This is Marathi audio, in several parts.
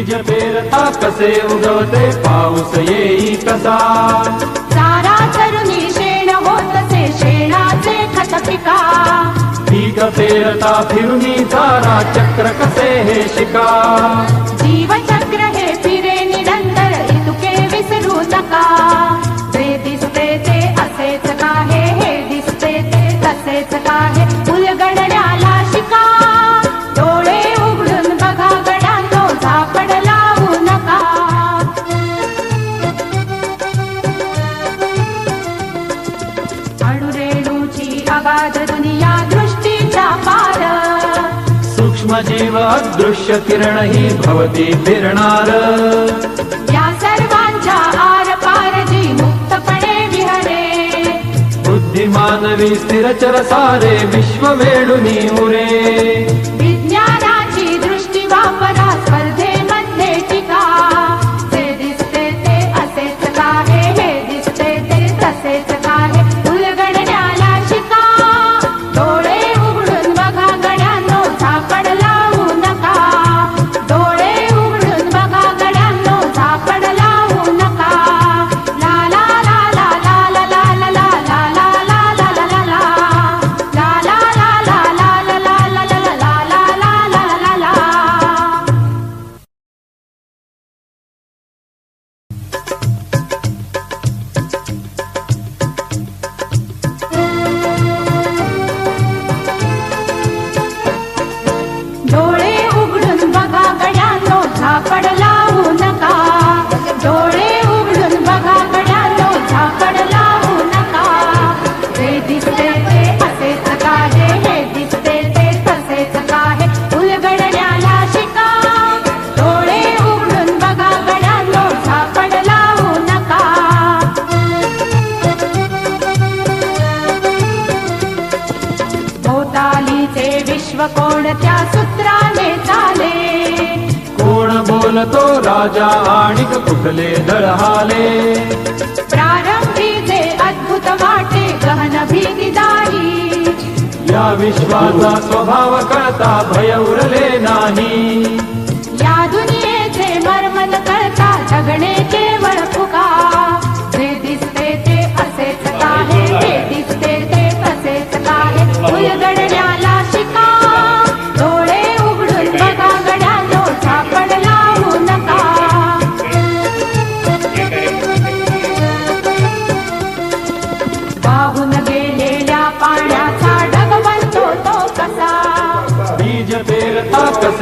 बीज पेरता कसे उगवते पाऊस येई कसा। चारा चरुणी शेण होतसे शेणाचे खत पिका। पीक पेरता फिरुनी चारा चक्र कसे हे शिका। जीवचक्र दुनिया दृष्टीचा पार सूक्ष्म जीव अदृश्य किरण ही भवती फिरणार। या सर्वांच्या आर पार जी मुक्तपणे विहरे। बुद्धिमानवी स्थिरचर सारे विश्व वेडुनी उरे। विज्ञानाची दृष्टी वापरा भोवतालीचे विश्व कोणत्या सूत्राने चाले? कोण बोलतो राजा आणि कुठले दळहाले? प्रारंभी जे अद्भुत वाटे गहन भीतीदारी. या विश्वाचा स्वभाव कळता भय उरले नाही. या दुनियेचे मर्मन कळता जगणे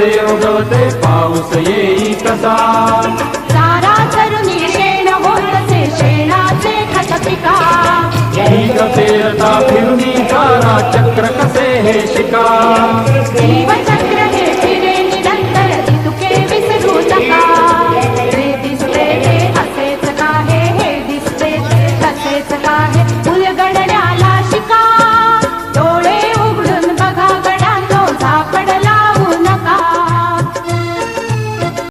उगवते पाऊस येई कसा? चारा चरुणी शेण होतसे शेणाचे खत पिका पीक पेरता फिरुनी चारा चक्र कसे हे शिका?